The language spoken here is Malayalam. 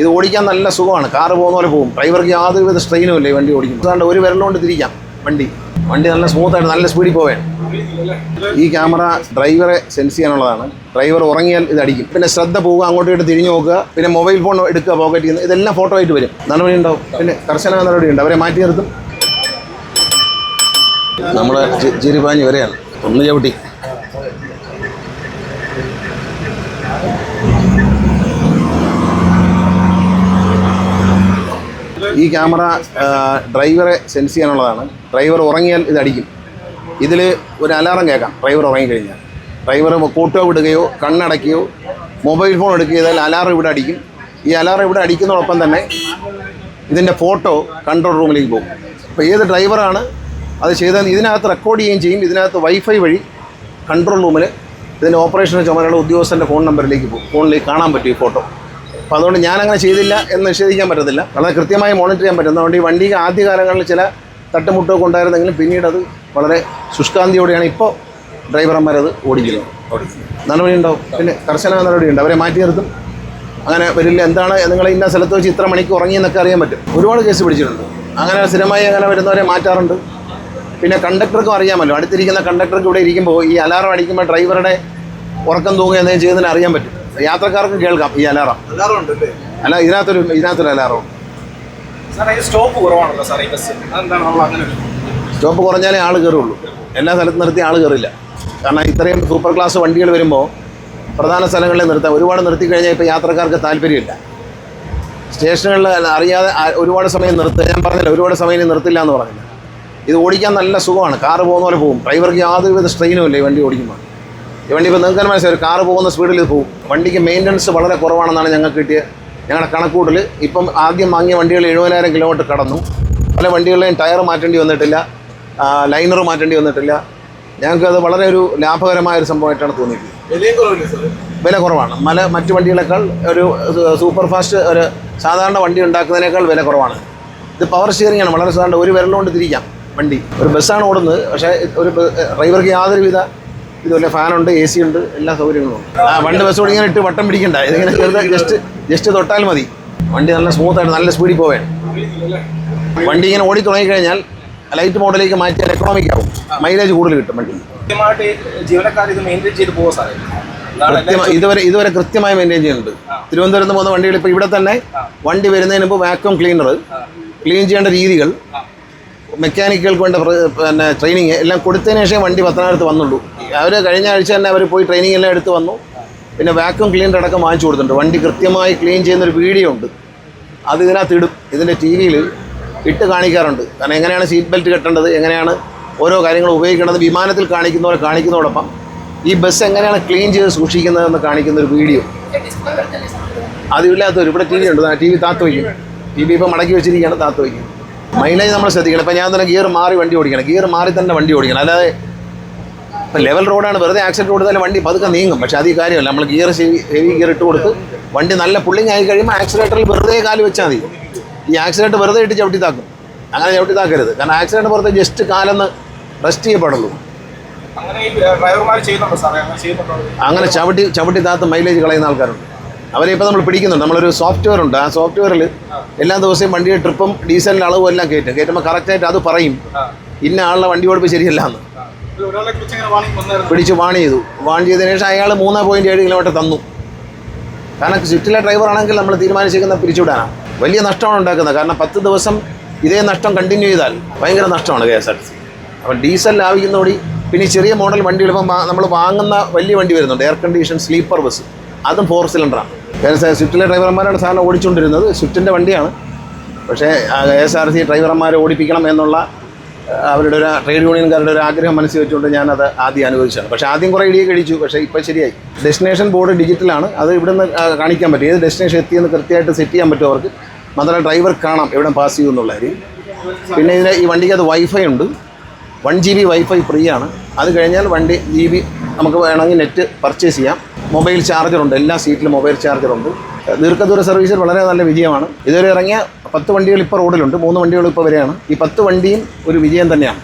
ഇത് ഓടിക്കാൻ നല്ല സുഖമാണ്. കാറ് പോകുന്ന പോലെ പോകും. ഡ്രൈവർക്ക് യാതൊരുവിധ സ്ട്രെയിനും ഇല്ല ഈ വണ്ടി ഓടിക്കും അതുകൊണ്ട് ഒരു വിരലുകൊണ്ട് തിരിക്കാം വണ്ടി. വണ്ടി നല്ല സ്മൂത്തായിട്ട് നല്ല സ്പീഡിൽ പോവാൻ ഈ ക്യാമറ ഡ്രൈവറെ സെൻസ് ചെയ്യാനുള്ളതാണ്. ഡ്രൈവർ ഉറങ്ങിയാൽ ഇത് അടിക്കും. പിന്നെ ശ്രദ്ധ പോവുക അങ്ങോട്ടും ഇട്ട് തിരിഞ്ഞു നോക്കുക പിന്നെ മൊബൈൽ ഫോൺ എടുക്കുക പോക്കറ്റിൽ നിന്ന് ഇതെല്ലാം ഫോട്ടോ ആയിട്ട് വരും. നടപടി ഉണ്ടാവും. പിന്നെ കർശന നടപടിയുണ്ട് അവരെ മാറ്റി നിർത്തും. നമ്മൾ ചിരിപ്പാഞ്ഞ് വരെയാണ്. ഒന്ന് ചവിട്ടി. ഈ ക്യാമറ ഡ്രൈവറെ സെൻസ് ചെയ്യാനുള്ളതാണ്. ഡ്രൈവർ ഉറങ്ങിയാൽ ഇത് അടിക്കും. ഇതിൽ ഒരു അലാറം കേൾക്കാം. ഡ്രൈവർ ഉറങ്ങിക്കഴിഞ്ഞാൽ. ഡ്രൈവർ കോട്ടോ വിടുകയോ കണ്ണടയ്ക്കുകയോ മൊബൈൽ ഫോൺ എടുക്കുകയോ അലാറം ഇവിടെ അടിക്കും. ഈ അലാറം ഇവിടെ അടിക്കുന്നതോടൊപ്പം തന്നെ ഇതിന്റെ ഫോട്ടോ കൺട്രോൾ റൂമിലേക്ക് പോകും. അപ്പോൾ ഏത് ഡ്രൈവറാണ് അത് ചെയ്താൽ ഇതിനകത്ത് റെക്കോർഡ് ചെയ്യുകയും ചെയ്യും. ഇതിനകത്ത് വൈഫൈ വഴി കൺട്രോൾ റൂമിൽ ഇതിന്റെ ഓപ്പറേഷൻ ചുമതലയുള്ള ഉദ്യോഗസ്ഥന്റെ ഫോൺ നമ്പറിലേക്ക് പോകും. ഫോണിലേക്ക് കാണാൻ പറ്റും ഈ ഫോട്ടോ. അപ്പോൾ അതുകൊണ്ട് ഞാൻ അങ്ങനെ ചെയ്തില്ല എന്ന് നിഷേധിക്കാൻ പറ്റത്തില്ല. വളരെ കൃത്യമായി മോണിറ്റർ ചെയ്യാൻ പറ്റും. അതുകൊണ്ട് ഈ വണ്ടിക്ക് ആദ്യ കാലങ്ങളിൽ ചില തട്ടുമുട്ടൊക്കെ ഉണ്ടായിരുന്നെങ്കിലും പിന്നീട് അത് വളരെ ശുഷ്കാന്തിയോടെയാണ് ഇപ്പോൾ ഡ്രൈവർമാരത് ഓടിക്കുന്നത്. നടപടി ഉണ്ടാവും പിന്നെ കർശന നടപടിയുണ്ട്. അവരെ മാറ്റി നിർത്തും. അങ്ങനെ വരില്ല. എന്താണ്? നിങ്ങൾ ഇന്ന സ്ഥലത്ത് വെച്ച് ഇത്ര മണിക്ക് ഉറങ്ങി എന്നൊക്കെ അറിയാൻ പറ്റും. ഒരുപാട് കേസ് പിടിച്ചിട്ടുണ്ട്. അങ്ങനെ സ്ഥിരമായി അങ്ങനെ വരുന്നവരെ മാറ്റാറുണ്ട്. പിന്നെ കണ്ടക്ടർക്കും അറിയാമല്ലോ. അടുത്തിരിക്കുന്ന കണ്ടക്ടർക്ക് ഇവിടെ ഇരിക്കുമ്പോൾ ഈ അലാറം അടിക്കുമ്പോൾ ഡ്രൈവറുടെ ഉറക്കം തൂങ്ങുക എന്തെങ്കിലും ചെയ്യുന്നതിന് അറിയാൻ പറ്റും. യാത്രക്കാർക്ക് കേൾക്കാം ഈ അലാറം. അല്ല ഇതിനകത്തൊരു ഇതിനകത്തൊരു അലാറം സ്റ്റോപ്പ് കുറവാണല്ലോ ഈ ബസ് അതെന്താണ് നമ്മൾ അങ്ങനെ സ്റ്റോപ്പ് കുറഞ്ഞാലേ ആൾ കയറുള്ളൂ. എല്ലാ സ്ഥലത്തും നിർത്തി ആൾ കയറില്ല. കാരണം ഇത്രയും സൂപ്പർ ക്ലാസ് വണ്ടികൾ വരുമ്പോൾ പ്രധാന സ്ഥലങ്ങളിൽ നിർത്താം ഒരുപാട് നിർത്തി കഴിഞ്ഞാൽ ഇപ്പോൾ യാത്രക്കാർക്ക് താല്പര്യമില്ല. സ്റ്റേഷനുകളിൽ അറിയാതെ ഒരുപാട് സമയം നിർത്തുക ഞാൻ പറഞ്ഞില്ല ഒരുപാട് സമയം നിർത്തില്ല എന്ന് പറഞ്ഞില്ല. ഇത് ഓടിക്കാൻ നല്ല സുഖമാണ്. കാറ് പോകുന്ന പോലെ പോകും. ഡ്രൈവർക്ക് യാതൊരുവിധ സ്ട്രെയിനും ഇല്ല ഈ വണ്ടി ഓടിക്കുമ്പോൾ. വണ്ടി ഇപ്പോൾ നിങ്ങൾക്ക് മനസ്സിലായി കാറ് പോകുന്ന സ്പീഡിൽ പോകും. വണ്ടിക്ക് മെയിന്റനൻസ് വളരെ കുറവാണെന്നാണ് ഞങ്ങൾക്ക് കിട്ടിയ ഞങ്ങളുടെ കണക്കൂട്ടിൽ ഇപ്പം ആദ്യം വാങ്ങിയ വണ്ടികൾ എഴുപതിനായിരം കിലോമീറ്റർ കടന്നു. പല വണ്ടികളിലെയും ടയർ മാറ്റേണ്ടി വന്നിട്ടില്ല ലൈനർ മാറ്റേണ്ടി വന്നിട്ടില്ല. ഞങ്ങൾക്ക് അത് വളരെ ഒരു ലാഭകരമായ ഒരു സംഭവമായിട്ടാണ് തോന്നിയിട്ടുള്ളത്. വില കുറവാണ്. മല മറ്റു വണ്ടികളെക്കാൾ ഒരു സൂപ്പർ ഫാസ്റ്റ് ഒരു സാധാരണ വണ്ടി ഉണ്ടാക്കുന്നതിനേക്കാൾ വില കുറവാണ്. ഇത് പവർ സ്റ്റിയറിംഗ് ആണ്. വളരെ സാധാരണ ഒരു വിരലുകൊണ്ട് തിരിക്കാം വണ്ടി. ഒരു ബസ്സാണ് ഓടുന്നത്. പക്ഷേ ഒരു ഡ്രൈവർക്ക് യാതൊരുവിധ ഇതുപോലെ ഫാനുണ്ട് എ സി ഉണ്ട് എല്ലാ സൗകര്യങ്ങളും ഉണ്ട്. ആ വണ്ടി ബസ് ഓടിങ്ങനെ ഇട്ട് വട്ടം പിടിക്കണ്ട. ഇതിങ്ങനെ ചെറുത് ജസ്റ്റ് ജസ്റ്റ് തൊട്ടാൽ മതി. വണ്ടി നല്ല സ്മൂത്തായിട്ട് നല്ല സ്പീഡിൽ പോവാൻ. വണ്ടി ഇങ്ങനെ ഓടി തുടങ്ങിക്കഴിഞ്ഞാൽ ലൈറ്റ് മോഡലിലേക്ക് മാറ്റിയാൽ എക്കണോമിക് ആവും. മൈലേജ് കൂടുതൽ കിട്ടും വണ്ടി. ഇതുവരെ ഇതുവരെ കൃത്യമായി മെയിന്റെയിൻ ചെയ്യുന്നുണ്ട്. തിരുവനന്തപുരത്ത് പോകുന്ന വണ്ടികൾ ഇപ്പോൾ ഇവിടെ തന്നെ വണ്ടി വരുന്നതിന് മുമ്പ് വാക്വം ക്ലീനർ ക്ലീൻ ചെയ്യേണ്ട രീതികൾ മെക്കാനിക്കുകൾക്ക് വേണ്ട പിന്നെ ട്രെയിനിങ് എല്ലാം കൊടുത്തതിന് ശേഷം വണ്ടി പത്തനാപുരത്ത് വന്നുള്ളൂ. അവർ കഴിഞ്ഞ ആഴ്ച തന്നെ അവർ പോയി ട്രെയിനിങ് എല്ലാം എടുത്ത് വന്നു. പിന്നെ വാക്യൂം ക്ലീനർ അടക്കം വാങ്ങിച്ചു കൊടുത്തിട്ടുണ്ട്. വണ്ടി കൃത്യമായി ക്ലീൻ ചെയ്യുന്നൊരു വീഡിയോ ഉണ്ട്. അത് ഇതിനകത്ത് ഇടും. ഇതിന്റെ ടി വിയിൽ ഇട്ട് കാണിക്കാറുണ്ട്. കാരണം എങ്ങനെയാണ് സീറ്റ് ബെൽറ്റ് കെട്ടേണ്ടത് എങ്ങനെയാണ് ഓരോ കാര്യങ്ങൾ ഉപയോഗിക്കേണ്ടത് വിമാനത്തിൽ കാണിക്കുന്നവരെ കാണിക്കുന്നതോടൊപ്പം ഈ ബസ് എങ്ങനെയാണ് ക്ലീൻ ചെയ്ത് സൂക്ഷിക്കുന്നതെന്ന് കാണിക്കുന്ന ഒരു വീഡിയോ അത് അതില്ലാത്തൊരു ഇവിടെ ടി വി ഉണ്ട്. ടി വി താത്ത് വയ്ക്കും. ടി വി ഇപ്പോൾ മടക്കി വെച്ചിരിക്കുകയാണ് താത്ത് വയ്ക്കും. മൈലേജ് നമ്മൾ ശ്രദ്ധിക്കണം. ഇപ്പം ഞാൻ തന്നെ ഗിയർ മാറി വണ്ടി ഓടിക്കണം. ഗിയർ മാറി തന്നെ വണ്ടി ഓടിക്കണം. അല്ലാതെ ലെവൽ റോഡാണ് വെറുതെ ആക്സിഡന്റ് കൊടുത്താൽ വണ്ടി പതുക്കെ നീങ്ങും. പക്ഷെ അത് ഈ കാര്യമല്ല. നമ്മൾ ഗിയർ ഹെവി ഗിയർ ഇട്ട് കൊടുത്ത് വണ്ടി നല്ല പുള്ളിങ് ആയി കഴിയുമ്പോൾ ആക്സിലേറ്ററിൽ വെറുതെ കാൽ വെച്ചാൽ മതി. ഈ ആക്സിഡന്റ് വെറുതെ ഇട്ട് ചവിട്ടി താക്കും അങ്ങനെ ചവിട്ടി താക്കരുത് കാരണം ആക്സിഡന്റ് പുറത്ത് ജസ്റ്റ് കാലൊന്ന് റെസ്റ്റ് ചെയ്യപ്പെടുള്ളൂ. അങ്ങനെ ചവിട്ടി ചവിട്ടി താത്ത് മൈലേജ് കളയുന്ന ആൾക്കാരുണ്ട്. അവരെ ഇപ്പോൾ നമ്മൾ പിടിക്കുന്നുണ്ട്. നമ്മളൊരു സോഫ്റ്റ്വെയർ ഉണ്ട്. ആ സോഫ്റ്റ്വെയറിൽ എല്ലാ ദിവസവും വണ്ടിയുടെ ട്രിപ്പും ഡീസലിന്റെ അളവും എല്ലാം കയറ്റും. കയറ്റുമ്പോൾ കറക്റ്റായിട്ട് അത് പറയും. ഇന്ന ആളുടെ വണ്ടി ഓടിപ്പ് ശരിയല്ല എന്ന് പിടിച്ച് വാൺ ചെയ്തു. വാൺ ചെയ്തതിന് ശേഷം അയാൾ മൂന്ന് പോയിന്റ് ഏഴ് കിലോമീറ്റർ തന്നു. കാരണം സ്വിഫ്റ്റിലെ ഡ്രൈവർ ആണെങ്കിൽ നമ്മൾ തീരുമാനിച്ചിരിക്കുന്ന പിരിച്ചുവിടാനാണ്. വലിയ നഷ്ടമാണ് ഉണ്ടാക്കുന്നത്. കാരണം പത്ത് ദിവസം ഇതേ നഷ്ടം കണ്ടിന്യൂ ചെയ്താൽ ഭയങ്കര നഷ്ടമാണ് K S R T C അപ്പം ഡീസൽ ലാഭിക്കുന്നതോടി പിന്നെ ചെറിയ മോഡൽ വണ്ടി ഇപ്പം നമ്മൾ വാങ്ങുന്ന വലിയ വണ്ടി വരുന്നുണ്ട്. എയർ കണ്ടീഷൻ സ്ലീപ്പർ ബസ് അതും ഫോർ സിലിണ്ടറാണ് കാരണം സ്വിഫ്റ്റിലെ ഡ്രൈവർമാരാണ് സാധാരണ ഓടിച്ചുകൊണ്ടിരുന്നത്. സ്വിഫ്റ്റിന്റെ വണ്ടിയാണ്. പക്ഷേ കെ എസ് ആർ സി ഡ്രൈവർമാരെ ഓടിപ്പിക്കണം എന്നുള്ള അവരുടെ ഒരു ട്രേഡ് യൂണിയൻകാരുടെ ഒരു ആഗ്രഹം മനസ്സിൽ വെച്ചുകൊണ്ട് ഞാനത് ആദ്യം അനുവദിച്ചതാണ്. പക്ഷേ ആദ്യം കുറേ ഇടിയെ കഴിച്ചു പക്ഷേ ഇപ്പോൾ ശരിയായി. ഡെസ്റ്റിനേഷൻ ബോർഡ് ഡിജിറ്റലാണ് അത് ഇവിടെ നിന്ന് കാണിക്കാൻ പറ്റും. ഏത് ഡെസ്റ്റിനേഷൻ എത്തിയെന്ന് കൃത്യമായിട്ട് സെറ്റ് ചെയ്യാൻ പറ്റും അവർക്ക്. മാത്രമല്ല ഡ്രൈവർ കാണാം എവിടെ പാസ് ചെയ്യും എന്നുള്ള കാര്യം. പിന്നെ ഇതിന് ഈ വണ്ടിക്ക് അത് വൈഫൈ ഉണ്ട്. One G B wifi free ആണ്. അത് കഴിഞ്ഞാൽ വണ്ടി ജി ബി നമുക്ക് വേണമെങ്കിൽ നെറ്റ് പർച്ചേസ് ചെയ്യാം. മൊബൈൽ ചാർജറുണ്ട് എല്ലാ സീറ്റിലും മൊബൈൽ ചാർജറുണ്ട് ദീർഘദൂര സർവീസിൽ വളരെ നല്ല വിജയമാണ്. ഇതുവരെ ഇറങ്ങിയ പത്ത് വണ്ടികൾ ഇപ്പോൾ റോഡിലുണ്ട് മൂന്ന് വണ്ടികൾ ഇപ്പോൾ വരെയാണ്. ഈ പത്ത് വണ്ടിയും ഒരു വിജയം തന്നെയാണ്.